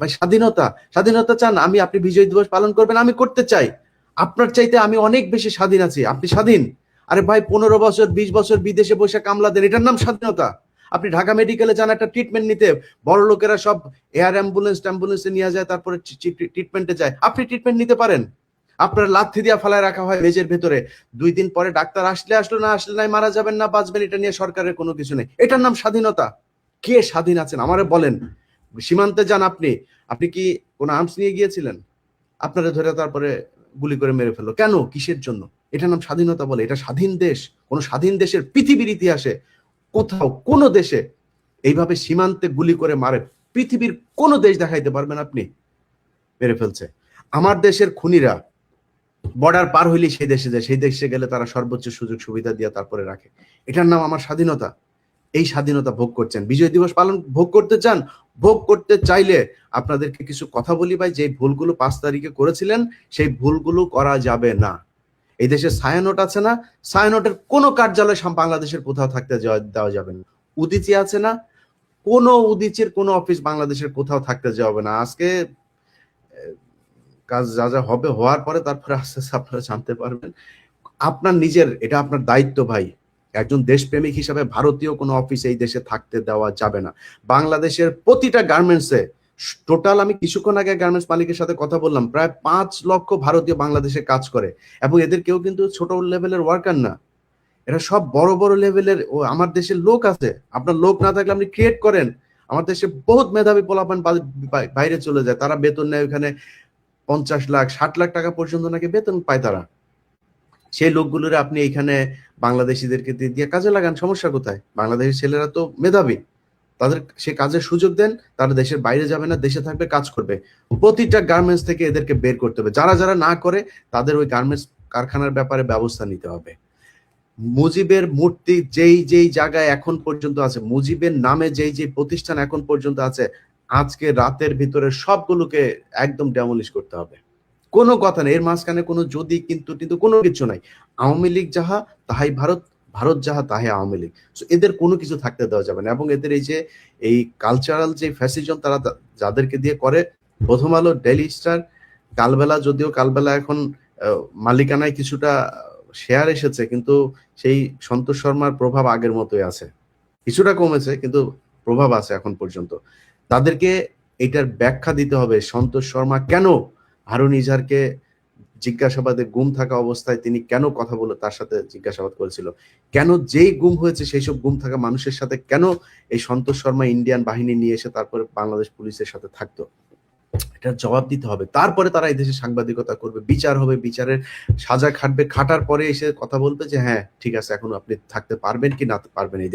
ভাই, স্বাধীনতা স্বাধীনতা চান, আমি, আপনি বিজয় দিবস পালন করবেন, আমি করতে চাই। আপনার চাইতে আমি অনেক বেশি স্বাধীন আছি, আপনি স্বাধীন। আরে ভাই, পনেরো বছর, বিশ বছর বিদেশে বসে কামলা দেন, এটার নাম স্বাধীনতা। আপনি ঢাকা মেডিকেলে যান একটা ট্রিটমেন্ট নিতে, বড় লোকেরা সব এয়ার অ্যাম্বুলেন্স ট্যাম্বুলেন্সে নিয়ে যায়, তারপরে ট্রিটমেন্টে যায়। আপনি ট্রিটমেন্ট নিতে পারেন। আপনার লাথি দিয়া ফালায় রাখা হয় মেজের ভেতরে। দুই দিন পরে ডাক্তার আসলে আসলো, না আসলে নাই, মারা যাবেন না, বাঁচবেন, এটা নিয়ে সরকারের কোনো কিছু নেই। এটার নাম স্বাধীনতা। কে স্বাধীন আছেন? আমারে বলেন। সীমান্তে যান আপনি। আপনি কি কোনো আর্মস নিয়ে গিয়েছিলেন? আপনারা ধরে তারপরে গুলি করে মেরে ফেলল। কেন? কিসের জন্য? এটার নাম স্বাধীনতা বলে। এটা স্বাধীন দেশ। কোন স্বাধীন দেশের পৃথিবীর ইতিহাসে কোথাও কোন দেশে এইভাবে সীমান্তে গুলি করে মারে পৃথিবীর কোন দেশ দেখাইতে পারবেন আপনি? মেরে ফেলছে। আমার দেশের খুনিরা বর্ডার পার হইলে সেই দেশে যায়। সেই দেশে গেলে তারা সর্বোচ্চ সুযোগ সুবিধা দিয়ে তারপরে রাখে। এটার নাম আমার স্বাধীনতা। এই স্বাধীনতা ভোগ করছেন। বিজয় দিবস পালন ভোগ করতে চান? ভোগ করতে চাইলে আপনাদেরকে কিছু কথা বলি ভাই যে ভুলগুলো পাঁচ তারিখে করেছিলেন, সেই ভুলগুলো করা যাবে না। এই দেশে ছায়ানোট আছে না? ছায়ানোটের কোনো কার্যালয় বাংলাদেশের কোথাও থাকতে দেওয়া যাবে না। উদিচি আছে না? কোনো উদিচির কোনো অফিস বাংলাদেশের কোথাও থাকতে যাবে না। আজকে কাজ যা যা হবে হওয়ার পরে তারপরে আস্তে আস্তে আপনারা জানতে পারবেন। আপনার নিজের, এটা আপনার দায়িত্ব ভাই। একজন দেশপ্রেমিক হিসাবে ভারতীয় কোনো অফিস এই দেশে থাকতে দেওয়া যাবে না। বাংলাদেশের প্রতিটা গার্মেন্টসে টোটাল আমি কিছুক্ষণ আগে গার্মেন্টস মালিকের সাথে কথা বললাম, প্রায় পাঁচ লক্ষ ভারতীয় বাংলাদেশে কাজ করে এবং এদের কেউ কিন্তু ছোট লেভেলের ওয়ার্কার না। এরা সব বড় বড় লেভেলের ও আমার দেশের লোক আছে। আপনার লোক না থাকলে আপনি ক্রিয়েট করেন। আমার দেশে বহুত মেধাবী পোলাপান বাইরে চলে যায়। তারা বেতন নেয় ওখানে পঞ্চাশ লাখ, ষাট লাখ টাকা পর্যন্ত নাকি বেতন পায় তারা। সেই লোকগুলোর আপনি এখানে বাংলাদেশিদেরকে দিয়ে কাজে লাগান, সমস্যা কোথায়? বাংলাদেশের ছেলেরা তো মেধাবী। তাদের সে কাজের সুযোগ দেন, তারা দেশের বাইরে যাবে না, দেশে থাকবে, কাজ করবে। প্রতিটা গার্মেন্টস থেকে এদেরকে বের করতে হবে। যারা যারা না করে, তাদের ওই গার্মেন্টস কারখানার ব্যাপারে ব্যবস্থা নিতে হবে। মুজিবের মূর্তি যেই যেই জায়গায় এখন পর্যন্ত আছে, মুজিবের নামে যেই যেই প্রতিষ্ঠান এখন পর্যন্ত আছে, আজকে রাতের ভিতরে সবগুলোকে একদম ডেমলিশ করতে হবে। কোনো কথা নেই। এর মাঝখানে কোনো যদি, কিন্তু কিন্তু কোনো কিছু নাই। আওয়ামী লীগ যাহা, তাহাই ভারত ভারত যাহা, তাহাই আওয়ামী লীগ। এদের কোনো কিছু থাকতে দেওয়া যাবে না। এবং এদের এই যে, এই কালচারাল যে ফ্যাসিজম তারা যাদেরকে দিয়ে করে, প্রথম আলো ডেইলি স্টার কালবেলা যদিও কালবেলা এখন মালিকানায় কিছুটা শেয়ার এসেছে, কিন্তু সেই সন্তোষ শর্মার প্রভাব আগের মতোই আছে। কিছুটা কমেছে, কিন্তু প্রভাব আছে এখন পর্যন্ত। তাদেরকে এটার ব্যাখ্যা দিতে হবে, সন্তোষ শর্মা কেন হারুন ইজারকে জিজ্ঞাসাবাদে গুম থাকা অবস্থায় তিনি কেন কথা বলে তার সাথে জিজ্ঞাসাবাদ করেছিল? কেন যেই গুম হয়েছে সেই সব গুম থাকা মানুষের সাথে কেন এই সন্তোষ শর্মা ইন্ডিয়ান বাহিনী নিয়ে এসে তারপরে বাংলাদেশ পুলিশের সাথে থাকতো? এটার জবাব দিতে হবে। তারপরে তারা এই দেশে সাংবাদিকতা করবে, বিচার হবে, বিচারের সাজা খাটবে, খাটার পরে এসে কথা বলবে যে হ্যাঁ ঠিক আছে, এখন আপনি থাকতে পারবেন কি না পারবেন এই।